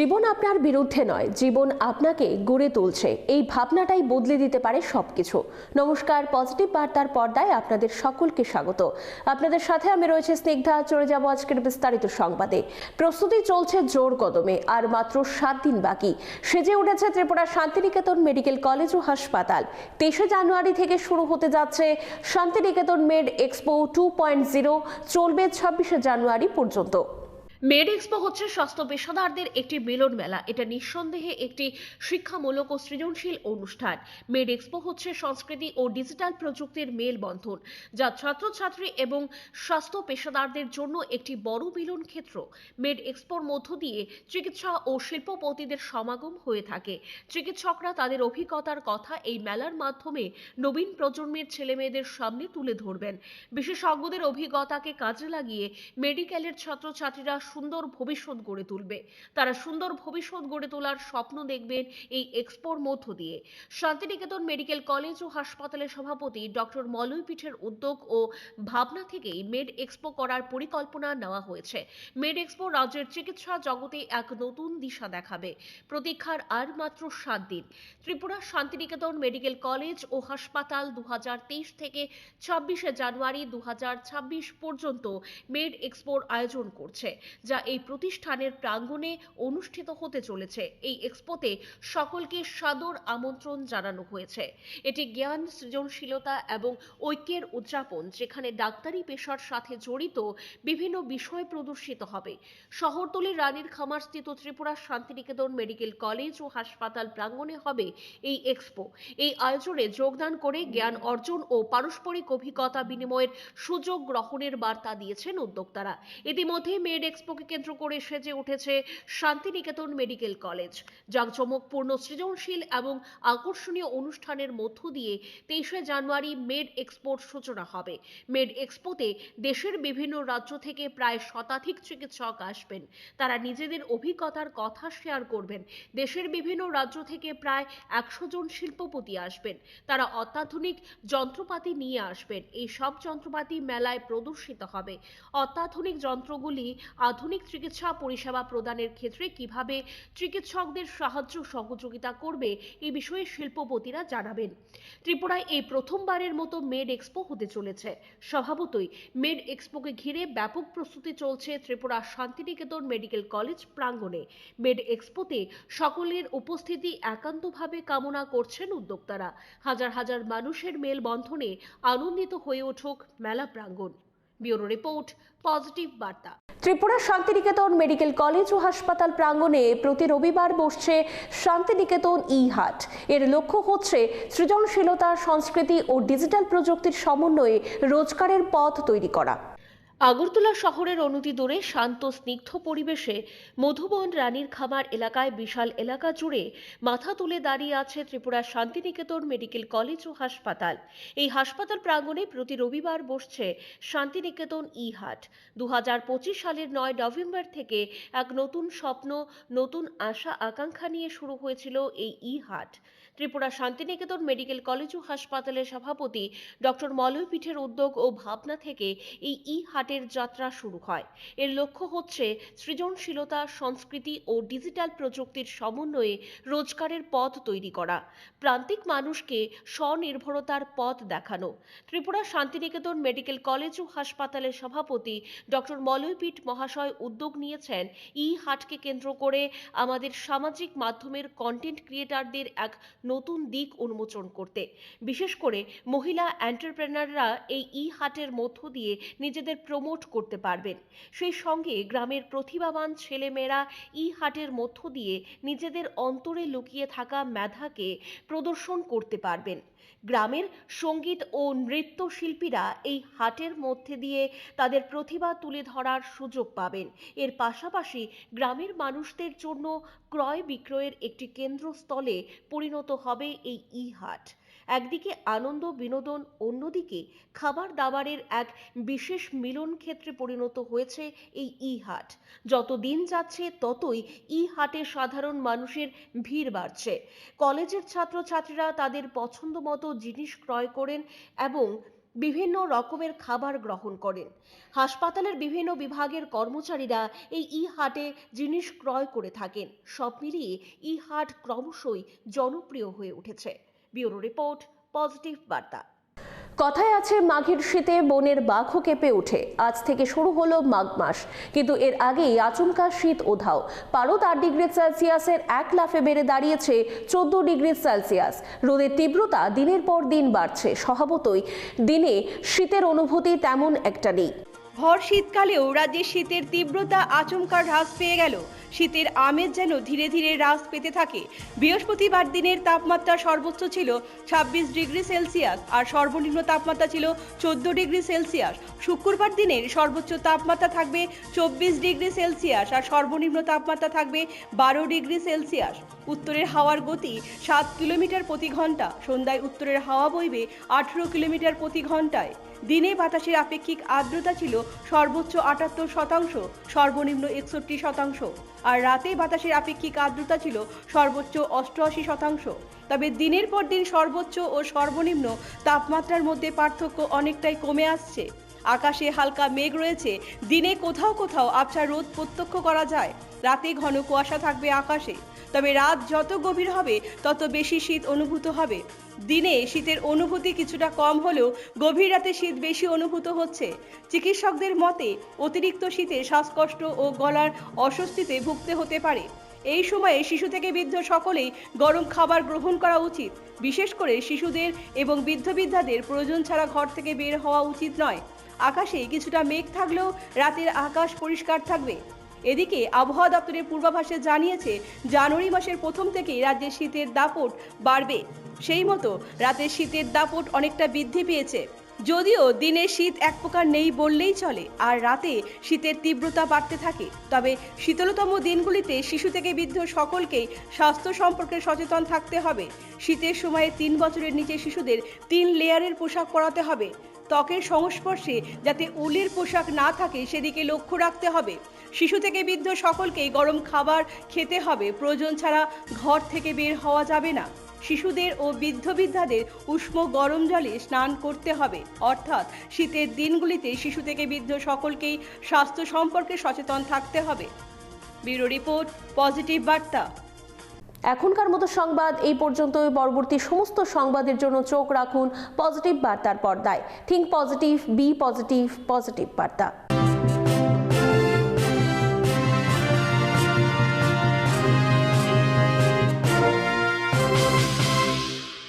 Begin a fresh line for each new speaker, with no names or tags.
জীবন আপনার বিরুদ্ধে নয়, জীবন আপনাকে গড়ে তুলছে। এই ভাবনাটাই বদলে দিতে পারে সবকিছু। নমস্কার, পজিটিভ বার্তার পর্দায় আপনাদের সকলকে স্বাগত। আপনাদের সাথে আমি রয়েছে স্নিগ্ধা, চলে যাব আজকের বিস্তারিত সংবাদে। প্রস্তুতি চলছে জোর কদমে, আর মাত্র সাত দিন বাকি। সেজে উঠেছে ত্রিপুরা শান্তিনিকেতন মেডিকেল কলেজ ও হাসপাতাল। তেইশে জানুয়ারি থেকে শুরু হতে যাচ্ছে Santiniketan Med Expo two point zero, চলবে ছাব্বিশে জানুয়ারি পর্যন্ত।
মেড এক্সপো হচ্ছে স্বাস্থ্য পেশাদারদের একটি মিলন মেলা। এটা নিঃসন্দেহে একটি শিক্ষামূলক ও সৃজনশীল অনুষ্ঠান। মেড এক্সপো হচ্ছে সংস্কৃতি ও ডিজিটাল প্রযুক্তির মেলবন্ধন, যা ছাত্রছাত্রী এবং স্বাস্থ্য পেশাদারদের জন্য একটি বড় মিলন ক্ষেত্র। মেড এক্সপোর মধ্য দিয়ে চিকিৎসা ও শিল্পপতিদের সমাগম হয়ে থাকে। চিকিৎসকরা তাদের অভিজ্ঞতার কথা এই মেলার মাধ্যমে নবীন প্রজন্মের ছেলেমেয়েদের সামনে তুলে ধরবেন। বিশেষজ্ঞদের অভিজ্ঞতাকে কাজে লাগিয়ে মেডিকেলের ছাত্রছাত্রীরা সুন্দর ভবিষ্যৎ গড়ে তুলবে। তারা সুন্দর ভবিষ্যৎ গড়ে তোলার স্বপ্ন দেখবেন এই এক্সপোর মধ্য দিয়ে। শান্তিনিকেতন মেডিকেল কলেজ ও হাসপাতালের সভাপতি ডক্টর মলয় পীঠের উদ্যোগ ও ভাবনা থেকেই মেড এক্সপো করার পরিকল্পনা নেওয়া হয়েছে। মেড এক্সপো রাজ্যের চিকিৎসা জগতে এক নতুন দিশা দেখাবে। প্রতীক্ষার আর মাত্র সাত দিন। ত্রিপুরা শান্তিনিকেতন মেডিকেল কলেজ ও হাসপাতাল দু হাজার তেইশ থেকে ছাব্বিশে জানুয়ারি দু হাজার ছাব্বিশ পর্যন্ত মেড এক্সপোর আয়োজন করছে। যা এই প্রতিষ্ঠানের প্রাঙ্গণে অনুষ্ঠিত হতে চলেছে। এই এক্সপোতে সকলকে সাদর আমন্ত্রণ জানানো হয়েছে। এটি জ্ঞান, সৃজনশীলতা এবং ঐক্যের উদযাপন, যেখানে ডাক্তারি পেশার সাথে জড়িত বিভিন্ন বিষয় প্রদর্শিত হবে। শহরতলির রানীর খামারস্থিত ত্রিপুরা শান্তিনিকেতন মেডিকেল কলেজ ও হাসপাতাল প্রাঙ্গণে হবে এই এক্সপো এই আয়োজনে যোগদান করে জ্ঞান অর্জন ও পারস্পরিক অভিজ্ঞতা বিনিময়ের সুযোগ গ্রহণের বার্তা দিয়েছেন উদ্যোক্তারা। ইতিমধ্যে মেড এক্সপোকে কেন্দ্র করে সেজে উঠেছে শান্তিনিকেতন মেডিকেল কলেজ। জাঁকজমকপূর্ণ সৃজনশীল এবং আকর্ষণীয় অনুষ্ঠানের মধ্য দিয়ে তেইশে জানুয়ারি মেড এক্সপোর সূচনা হবে। মেড এক্সপোতে দেশের বিভিন্ন রাজ্য থেকে প্রায় শতাধিক চিকিৎসক আসবেন। তারা নিজেদের অভিজ্ঞতার কথা শেয়ার করবেন। দেশের বিভিন্ন রাজ্য থেকে প্রায় একশো জন শিল্পপতি আসবেন। তারা অত্যাধুনিক যন্ত্রপাতি নিয়ে আসবেন। এই সব যন্ত্রপাতি মেলায় প্রদর্শিত হবে। অত্যাধুনিক যন্ত্রগুলি আধুনিক চিকিৎসা পরিষেবা প্রদানের ক্ষেত্রে কীভাবে চিকিৎসকদের সাহায্য সহযোগিতা করবে, এ বিষয়ে শিল্পপতিরা জানাবেন। ত্রিপুরায় এই প্রথমবারের মতো মেড এক্সপো হতে চলেছে। স্বভাবতই মেড এক্সপোকে ঘিরে ব্যাপক প্রস্তুতি চলছে ত্রিপুরা শান্তিনিকেতন মেডিকেল কলেজ প্রাঙ্গণে। মেড এক্সপোতে সকলের উপস্থিতি একান্তভাবে কামনা করছেন উদ্যোক্তারা। হাজার হাজার মানুষের মেলবন্ধনে আনন্দিত হয়ে উঠুক মেলা প্রাঙ্গণ। ব্যুরো রিপোর্ট, পজিটিভ বার্তা।
ত্রিপুরা শান্তিনিকেতন মেডিকেল কলেজ ও হাসপাতাল প্রাঙ্গণে প্রতি রবিবার বসছে শান্তিনিকেতন ই হাট এর লক্ষ্য হচ্ছে সৃজনশীলতা, সংস্কৃতি ও ডিজিটাল প্রযুক্তির সমন্বয়ে রোজগারের পথ তৈরি করা।
আগরতলা শহরের অনতি দূরে শান্ত, স্নিগ্ধ পরিবেশে মধুবন রানীর খামার এলাকায় বিশাল এলাকা জুড়ে মাথা তুলে দাঁড়িয়ে আছে ত্রিপুরা শান্তিনিকেতন মেডিকেল কলেজ ও হাসপাতাল। এই হাসপাতাল প্রাঙ্গণে প্রতি রবিবার বসছে শান্তিনিকেতন ই হাট দু হাজার পঁচিশ সালের নয় নভেম্বর থেকে এক নতুন স্বপ্ন, নতুন আশা, আকাঙ্ক্ষা নিয়ে শুরু হয়েছিল এই ই হাট ত্রিপুরা শান্তিনিকেতন মেডিকেল কলেজ ও হাসপাতালের সভাপতি ডক্টর মলয় পীঠের উদ্যোগ ও ভাবনা থেকে এই ই হাটের যাত্রা শুরু হয়। এর লক্ষ্য হচ্ছে সৃজনশীলতা, সংস্কৃতি ও ডিজিটাল প্রযুক্তির সমন্বয়ে রোজগারের পথ তৈরি করা। প্রান্তিক মানুষকে স্বনির্ভরতার পথ দেখানো। ত্রিপুরা শান্তিনিকেতন মেডিকেল কলেজ ও হাসপাতালের সভাপতি ডক্টর মলয়পীঠ মহাশয় উদ্যোগ নিয়েছেন ই হাটকে কেন্দ্র করে আমাদের সামাজিক মাধ্যমের কন্টেন্ট ক্রিয়েটারদের এক নতুন দিক উন্মোচন করতে। বিশেষ করে মহিলা এন্টারপ্রেনাররা এই ই হাটের মধ্য দিয়ে নিজেদের প্রমোট করতে পারবেন। সেই সঙ্গে গ্রামের প্রতিভাবান ছেলেমেয়েরা ই হাটের মধ্য দিয়ে নিজেদের অন্তরে লুকিয়ে থাকা মেধাকে প্রদর্শন করতে পারবেন। গ্রামের সংগীত ও নৃত্য শিল্পীরা এই হাটের মধ্যে দিয়ে তাদের প্রতিভা তুলে ধরার সুযোগ পাবেন। এর পাশাপাশি গ্রামের মানুষদের জন্য ক্রয় বিক্রয়ের একটি কেন্দ্রস্থলে পরিণত হবে এই ই হাট একদিকে আনন্দ, বিনোদন, অন্যদিকে খাবার দাবারের এক বিশেষ মিলন ক্ষেত্রে পরিণত হয়েছে এই ই হাট যত দিন যাচ্ছে, ততই ই হাটে সাধারণ মানুষের ভিড় বাড়ছে। কলেজের ছাত্রছাত্রীরা তাদের পছন্দ মতো জিনিস ক্রয় করেন এবং বিভিন্ন রকমের খাবার গ্রহণ করেন। হাসপাতালের বিভিন্ন বিভাগের কর্মচারীরা এই ই হাটে জিনিস ক্রয় করে থাকেন। সব মিলিয়ে ই হাট ক্রমশই জনপ্রিয় হয়ে উঠেছে। ব্যুরো রিপোর্ট, পজিটিভ বার্তা।
কথায় আছে, মাঘের শীতে বনের বাঘও কেঁপে ওঠে। আজ থেকে শুরু হলো মাঘ মাস, কিন্তু এর আগেই আচমকা শীত ওধাও। পারদ আট ডিগ্রি সেলসিয়াসের এক লাফে বেড়ে দাঁড়িয়েছে চোদ্দ ডিগ্রি সেলসিয়াস। রোদের তীব্রতা দিনের পর দিন বাড়ছে, স্বভাবতই দিনে শীতের অনুভূতি তেমন একটা নেই।
ভর শীতকালেও রাজ্যে শীতের তীব্রতা আচমকা হ্রাস পেয়ে গেল। শীতের আমেজ যেন ধীরে ধীরে হ্রাস পেতে থাকে। বৃহস্পতিবার দিনের তাপমাত্রা সর্বোচ্চ ছিল ছাব্বিশ ডিগ্রি সেলসিয়াস আর সর্বনিম্ন তাপমাত্রা ছিল চোদ্দ ডিগ্রি সেলসিয়াস। শুক্রবার দিনের সর্বোচ্চ তাপমাত্রা থাকবে চব্বিশ ডিগ্রি সেলসিয়াস আর সর্বনিম্ন তাপমাত্রা থাকবে বারো ডিগ্রি সেলসিয়াস। উত্তরের হাওয়ার গতি সাত কিলোমিটার প্রতি ঘণ্টা, সন্ধ্যায় উত্তরের হাওয়া বইবে আঠেরো কিলোমিটার প্রতি ঘন্টায়। দিনে বাতাসের আপেক্ষিক আর্দ্রতা ছিল সর্বোচ্চ আটাত্তর শতাংশ, সর্বনিম্ন একষট্টি শতাংশ। আর রাতে বাতাসের আপেক্ষিক আর্দ্রতা ছিল সর্বোচ্চ অষ্টআশি শতাংশ। তবে দিনের পর দিন সর্বোচ্চ ও সর্বনিম্ন তাপমাত্রার মধ্যে পার্থক্য অনেকটাই কমে আসছে। আকাশে হালকা মেঘ রয়েছে। দিনে কোথাও কোথাও আবছা রোদ প্রত্যক্ষ করা যায়। রাতে ঘন কুয়াশা থাকবে আকাশে। তবে রাত যত গভীর হবে, তত বেশি শীত অনুভূত হবে। দিনে শীতের অনুভূতি কিছুটা কম হলেও গভীর রাতে শীত বেশি অনুভূত হচ্ছে। চিকিৎসকদের মতে, অতিরিক্ত শীতে শ্বাসকষ্ট ও গলার অস্বস্তিতে ভুগতে হতে পারে। এই সময়ে শিশু থেকে বৃদ্ধ সকলেই গরম খাবার গ্রহণ করা উচিত। বিশেষ করে শিশুদের এবং বৃদ্ধ বৃদ্ধাদের প্রয়োজন ছাড়া ঘর থেকে বের হওয়া উচিত নয়। আকাশে কিছুটা মেঘ থাকলেও রাতের আকাশ পরিষ্কার থাকবে। এদিকে আবহাওয়া দপ্তরের পূর্বাভাসে জানিয়েছে, জানুয়ারি মাসের প্রথম থেকেই রাজ্যে শীতের দাপট বাড়বে। সেই মতো রাতের শীতের দাপট অনেকটা বৃদ্ধি পেয়েছে। যদিও দিনে শীত এক প্রকার নেই বললেই চলে, আর রাতে শীতের তীব্রতা বাড়তে থাকে। তবে শীতলতম দিনগুলিতে শিশু থেকে বৃদ্ধ সকলকেই স্বাস্থ্য সম্পর্কে সচেতন থাকতে হবে। শীতের সময়ে তিন বছরের নিচে শিশুদের তিন লেয়ারের পোশাক পরাতে হবে। ত্বকের সংস্পর্শে যাতে উলের পোশাক না থাকে সেদিকে লক্ষ্য রাখতে হবে। শিশু থেকে বৃদ্ধ সকলকেই গরম খাবার খেতে হবে। প্রয়োজন ছাড়া ঘর থেকে বের হওয়া যাবে না। শিশুদের ও বৃদ্ধ বৃদ্ধাদের উষ্ণ গরম জলে স্নান করতে হবে। অর্থাৎ শীতের দিনগুলিতে শিশু থেকে বৃদ্ধ সকলকেই স্বাস্থ্য সম্পর্কে সচেতন থাকতে হবে। ব্যুরো রিপোর্ট, পজিটিভ বার্তা।
এখনকার মতো সংবাদ এই পর্যন্ত পরবর্তী সমস্ত সংবাদের জন্য চোখ রাখুন পজিটিভ বার্তার পর্দায়। Think positive be positive positive বার্তা।